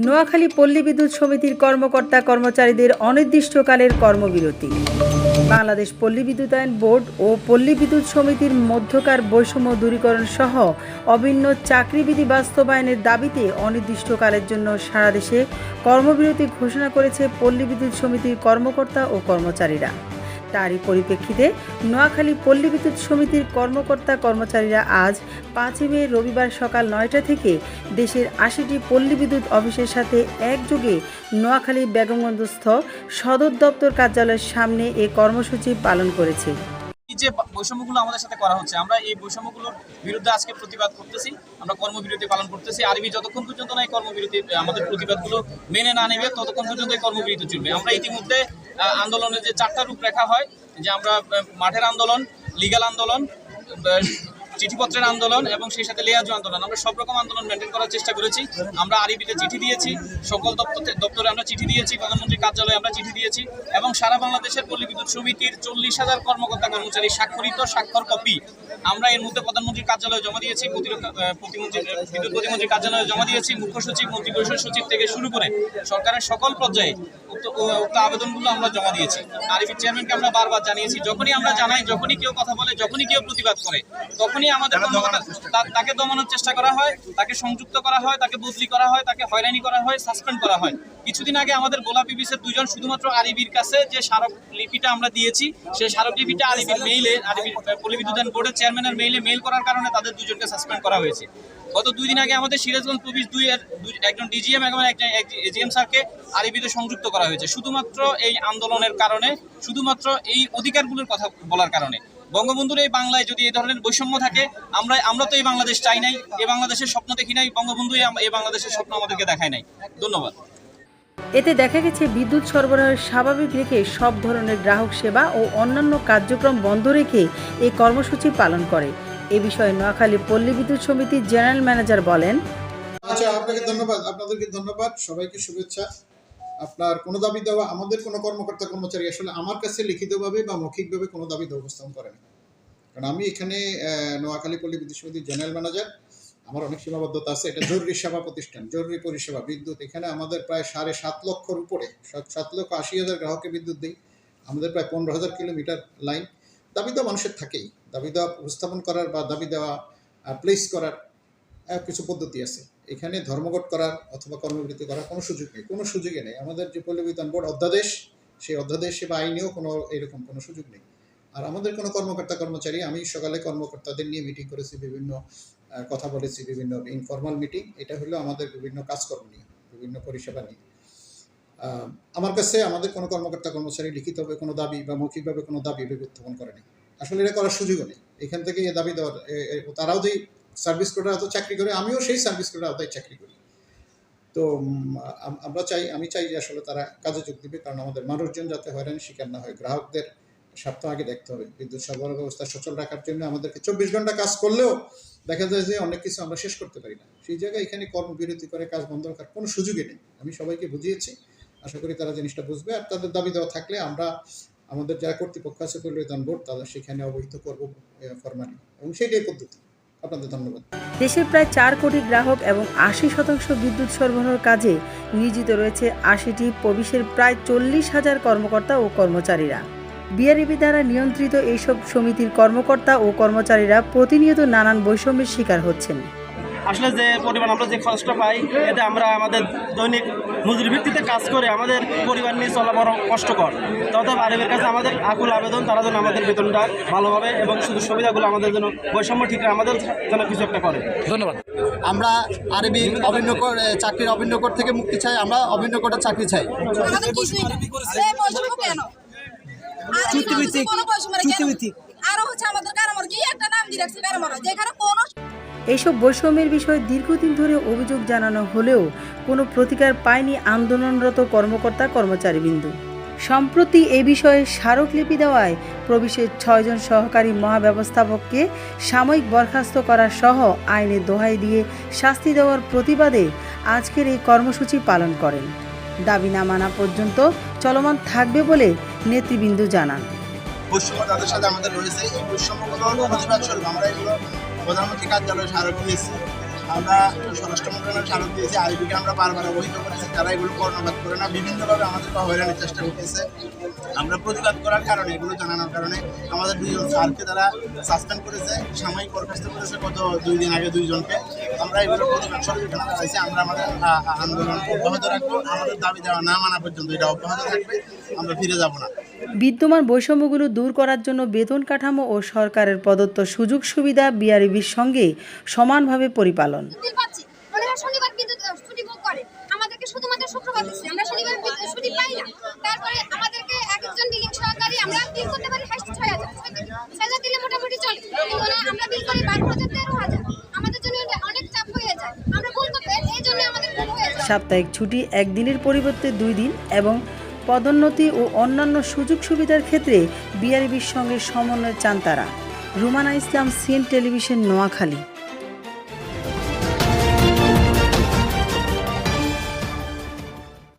নোয়াখালী পল্লী বিদ্যুৎ সমিতির কর্মকর্তা কর্মচারীদের অনির্দিষ্টকালের কর্মবিরতি। বাংলাদেশ পল্লী বিদ্যুতায়ন বোর্ড ও পল্লী বিদ্যুৎ সমিতির মধ্যকার বৈষম্য দূরীকরণ সহ অভিন্ন চাকরিবিধি বাস্তবায়নের দাবিতে অনির্দিষ্টকালের জন্য সারা দেশে কর্মবিরতি ঘোষণা করেছে পল্লী বিদ্যুৎ সমিতির কর্মকর্তা ও কর্মচারীরা। তারই পরিপ্রেক্ষিতে নোয়াখালী পল্লী বিদ্যুৎ সমিতির কর্মকর্তা কর্মচারীরা আজ পাঁচই মে রবিবার সকাল নয়টা থেকে দেশের আশিটি পল্লী বিদ্যুৎ অফিসের সাথে একযোগে নোয়াখালী বেগমগঞ্জস্থ সদর দপ্তর কার্যালয়ের সামনে এ কর্মসূচি পালন করেছে। যে বৈষম্যগুলো আমাদের সাথে করা হচ্ছে, আমরা এই বৈষম্যগুলোর বিরুদ্ধে আজকে প্রতিবাদ করতেছি, আমরা কর্মবিরতি পালন করতেছি। আরবি যতক্ষণ পর্যন্ত না এই কর্মবিরতি, আমাদের প্রতিবাদগুলো মেনে না নেবে, ততক্ষণ পর্যন্ত এই কর্মবিরতি চলবে। আমরা ইতিমধ্যে আন্দোলনের যে চারটা রূপরেখা হয় যে আমরা মাঠের আন্দোলন লিগাল আন্দোলন চিঠিপত্রের আন্দোলন এবং সেই সাথে লেয়াজু আন্দোলন। আমরা সব রকম আন্দোলন মেনটেন করার চেষ্টা করেছি। আমরা আরবিতে চিঠি দিয়েছি। সকল দপ্তরে দপ্তরে আমরা চিঠি দিয়েছি। প্রধানমন্ত্রীর কার্যালয়ে আমরা চিঠি দিয়েছি। এবং সারা বাংলাদেশের পল্লী বিদ্যুৎ সমিতির চল্লিশ হাজার কর্মকর্তা কর্মচারী স্বাক্ষরিত স্বাক্ষর কপি আমরা এর মধ্যে প্রধানমন্ত্রীর কার্যালয়ে জমা দিয়েছি। প্রতিরক্ষা প্রতিমন্ত্রী বিদ্যুৎ প্রতিমন্ত্রীর কার্যালয়ে জমা দিয়েছি। মুখ্য সচিব, মন্ত্রী পরিষদ সচিব থেকে শুরু করে সরকারের সকল পর্যায়ে উক্ত আবেদনগুলো আমরা জমা দিয়েছি। আরবি চেয়ারম্যানকে আমরা বারবার জানিয়েছি, যখনই আমরা জানাই, যখনই কেউ কথা বলে, যখনই কেউ প্রতিবাদ করে, তখনই আমাদের তাকে দমানোর চেষ্টা করা। হয় তাকে সংযুক্ত করা হয় তাকে বদলি করা হয় তাকে হয়রানি করা হয় সাসপেন্ড করা হয়। কিছুদিন আগে আমাদের গোলাপি বিসের দুজন শুধুমাত্র আরিবির কাছে যে স্মারক লিপিটা আমরা দিয়েছি সেই স্মারক লিপিটা আরিবির মেইলে আরিবির পল্লী বিদ্যুৎ বোর্ডের চেয়ারম্যানের মেইলে মেইল করার কারণে তাদের দুজনকে সাসপেন্ড করা হয়েছে। গত দুই দিন আগে আমাদের সিরাজগঞ্জ পুলিশ দুই এর একজন ডিজিএম এবং একজন এজিএম স্যারকে আরবিতে সংযুক্ত করা হয়েছে। শুধুমাত্র এই আন্দোলনের কারণে শুধুমাত্র এই অধিকারগুলোর কথা বলার কারণে। বঙ্গবন্ধুর এই বাংলায় যদি এই ধরনের বৈষম্য থাকে আমরা আমরা তো এই বাংলাদেশ চাই নাই এই বাংলাদেশের স্বপ্ন দেখি নাই বঙ্গবন্ধু এই বাংলাদেশের স্বপ্ন আমাদেরকে দেখায় নাই। ধন্যবাদ। এতে দেখা গেছে বিদ্যুৎ সরবরাহের স্বাভাবিক রেখে সব ধরনের গ্রাহক সেবা ও অন্যান্য কার্যক্রম বন্ধ রেখে এই কর্মসূচি পালন করে। এ বিষয়ে নোয়াখালী পল্লী বিদ্যুৎ সমিতির জেনারেল ম্যানেজার বলেন আচ্ছা আপনাকে ধন্যবাদ আপনাদেরকে ধন্যবাদ সবাইকে শুভেচ্ছা। আপনার কোনো দাবি দেওয়া, আমাদের কোনো কর্মকর্তা কর্মচারী আসলে আমার কাছে লিখিতভাবে বা মৌখিকভাবে কোনো দাবি উপস্থাপন করেনি কারণ আমি এখানে নোয়াখালী পল্লী বিদ্যুৎ সমিতির জেনারেল ম্যানেজার। আমার অনেক সীমাবদ্ধতা আছে। এটা জরুরি সেবা প্রতিষ্ঠান, জরুরি পরিষেবা। বিদ্যুৎ এখানে আমাদের প্রায় সাড়ে সাত লক্ষর উপরে, সাত- লক্ষ আশি হাজার গ্রাহককে বিদ্যুৎ দিই। আমাদের প্রায় পনেরো হাজার কিলোমিটার লাইন। দাবি দেওয়া মানুষের থাকেই। দাবি দেওয়া উপস্থাপন করার বা দাবি দেওয়া প্লেস করার কিছু পদ্ধতি আছে। এখানে ধর্মঘট করার অথবা কর্মবিরতি করার কোনো সুযোগ নেই। কোনো সুযোগই নেই। আমাদের যে পল্লীবিধান বোর্ড অধ্যাদেশ, সেই অধ্যাদেশে বা আইনেও কোনো এরকম কোনো সুযোগ নেই। আর আমাদের কোনো কর্মকর্তা কর্মচারী, আমি সকালে কর্মকর্তাদের নিয়ে মিটিং করেছি, বিভিন্ন কথা বলেছি, বিভিন্ন ইনফর্মাল মিটিং এটা হলো আমাদের বিভিন্ন কাজকর্ম নিয়ে, বিভিন্ন পরিষেবা নিয়ে। আমার কাছে আমাদের কোনো কর্মকর্তা কর্মচারী লিখিতভাবে কোনো দাবি বা মৌখিকভাবে কোনো দাবি উত্থাপন করেনি। আসলে এটা করার সুযোগও নেই। এখান থেকে এ দাবি দেওয়ার তারাও যে সার্ভিস কোডের আওতায় চাকরি করে, আমিও সেই সার্ভিস কোডের আওতায় চাকরি করি। তো আমরা চাই, আমি চাই যে আসলে তারা কাজে যোগ দিবে, কারণ আমাদের মানুষজন যাতে হয়রানি শিকার না হয়, গ্রাহকদের স্বার্থ আগে দেখতে হবে। বিদ্যুৎ সরবরাহ ব্যবস্থা সচল রাখার জন্য আমাদেরকে চব্বিশ ঘণ্টা কাজ করলেও দেখা যায় যে অনেক কিছু আমরা শেষ করতে পারি না। সেই জায়গায় এখানে কর্মবিরতি করে কাজ বন্ধ রাখার কোনো সুযোগই নেই। আমি সবাইকে বুঝিয়েছি, আশা করি তারা জিনিসটা বুঝবে। আর তাদের দাবি দেওয়া থাকলে আমরা, আমাদের যারা কর্তৃপক্ষ আছে পরিবেদন বোর্ড, তাদের সেখানে অবহিত করব ফরমালি এবং সেটাই পদ্ধতি। আপনাদের ধন্যবাদ। দেশের প্রায় চার কোটি গ্রাহক এবং আশি শতাংশ বিদ্যুৎ সরবরাহের কাজে নিয়োজিত রয়েছে আশিটি প্রবিশের প্রায় চল্লিশ হাজার কর্মকর্তা ও কর্মচারীরা। বিআরইবি দ্বারা নিয়ন্ত্রিত এইসব সমিতির কর্মকর্তা ও কর্মচারীরা প্রতিনিয়ত নানান বৈষম্যের শিকার হচ্ছেন। আসলে যে পরিমাণ আমরা যে খরচটা পাই এতে আমরা আমাদের দৈনিক মজুরি ভিত্তিতে কাজ করে আমাদের পরিবার নিয়ে চলা বড় কষ্টকর। তবে আরবের কাছে আমাদের আকুল আবেদন তারা যেন আমাদের বেতনটা ভালোভাবে এবং সুযোগ সুবিধাগুলো আমাদের জন্য বৈষম্য ঠিক আমাদের যেন কিছু একটা করে। ধন্যবাদ। আমরা আরবি অভিন্ন কর- চাকরির অভিন্ন কোড থেকে মুক্তি চাই আমরা অভিন্ন কোডের চাকরি চাই। চুক্তিভিত্তিক? আরও হচ্ছে আমাদের কারামর কি একটা নাম দিয়ে রাখছে কারামর যেখানে কোনো এইসব বৈষম্যের বিষয়ে দীর্ঘদিন ধরে অভিযোগ জানানো হলেও কোনো প্রতিকার পায়নি আন্দোলনরত কর্মকর্তা কর্মচারীবৃন্দু। সম্প্রতি এ বিষয়ে স্মারকলিপি দেওয়ায় প্রবিশের ছয়জন সহকারী মহাব্যবস্থাপককে সাময়িক বরখাস্ত করা সহ আইনে দোহাই দিয়ে শাস্তি দেওয়ার প্রতিবাদে আজকের এই কর্মসূচি পালন করেন। দাবি না মানা পর্যন্ত চলমান থাকবে বলে নেতৃবৃন্দ জানান। বৈষম্য তাদের সাথে আমাদের রয়েছে, এই বৈষম্যগুলো প্রতিবাদ স্বরূপ আমরা এগুলো প্রধানমন্ত্রী কার্যালয়ে স্মারক দিয়েছি। আমরা স্বরাষ্ট্র মন্ত্রণালয়ে স্মারক দিয়েছি। আইবিকে আমরা বারবার অবহিত করেছি। তারা এগুলো কর্ণপাত করে না। বিভিন্নভাবে আমাদেরকে হয়রানির চেষ্টা করতেছে। আমরা প্রতিবাদ করার কারণে, এগুলো জানানোর কারণে আমাদের দুইজন স্যারকে তারা সাসপেন্ড করেছে, সাময়িক বরখাস্ত করেছে গত দুই দিন আগে দুইজনকে। আমরা এগুলো প্রতিবাদ স্বরূপ এখানে দাঁড়াইছি আমরা আমাদের আন্দোলন অব্যাহত রাখব। আমাদের দাবি দেওয়া না মানা পর্যন্ত এটা অব্যাহত থাকবে আমরা ফিরে যাব না। বিদ্যমান বৈষম্যগুলো দূর করার জন্য বেতন কাঠামো ও সরকারের প্রদত্ত সুযোগ সুবিধা বিআরবির সঙ্গে সমানভাবে পরিপালন। ছুটি পাচ্ছি ওনারা শনিবার বিদ্যুৎ ছুটি ভোগ করে। আমাদেরকে শুধুমাত্র শুক্রবার দিচ্ছে আমরা শনিবার ছুটি পাই না। তারপরে আমাদেরকে এক একজন বিলিং সহকারী আমরা বিল করতে পারি হাইস্ট ছয় হাজার ছয় হাজার দিলে মোটামুটি চলে। কিন্তু আমরা বিল করি বারো হাজার তেরো হাজার আমাদের জন্য এটা অনেক চাপ হয়ে যায় আমরা ভুল করতে এই জন্য আমাদের ভুল হয়ে যায় সাপ্তাহিক ছুটি একদিনের পরিবর্তে দুই দিন এবং পদোন্নতি ও অন্যান্য সুযোগ সুবিধার ক্ষেত্রে বিআরবির সঙ্গে সমন্বয় চান তারা। Rumana Islam, CN television, Noakhali.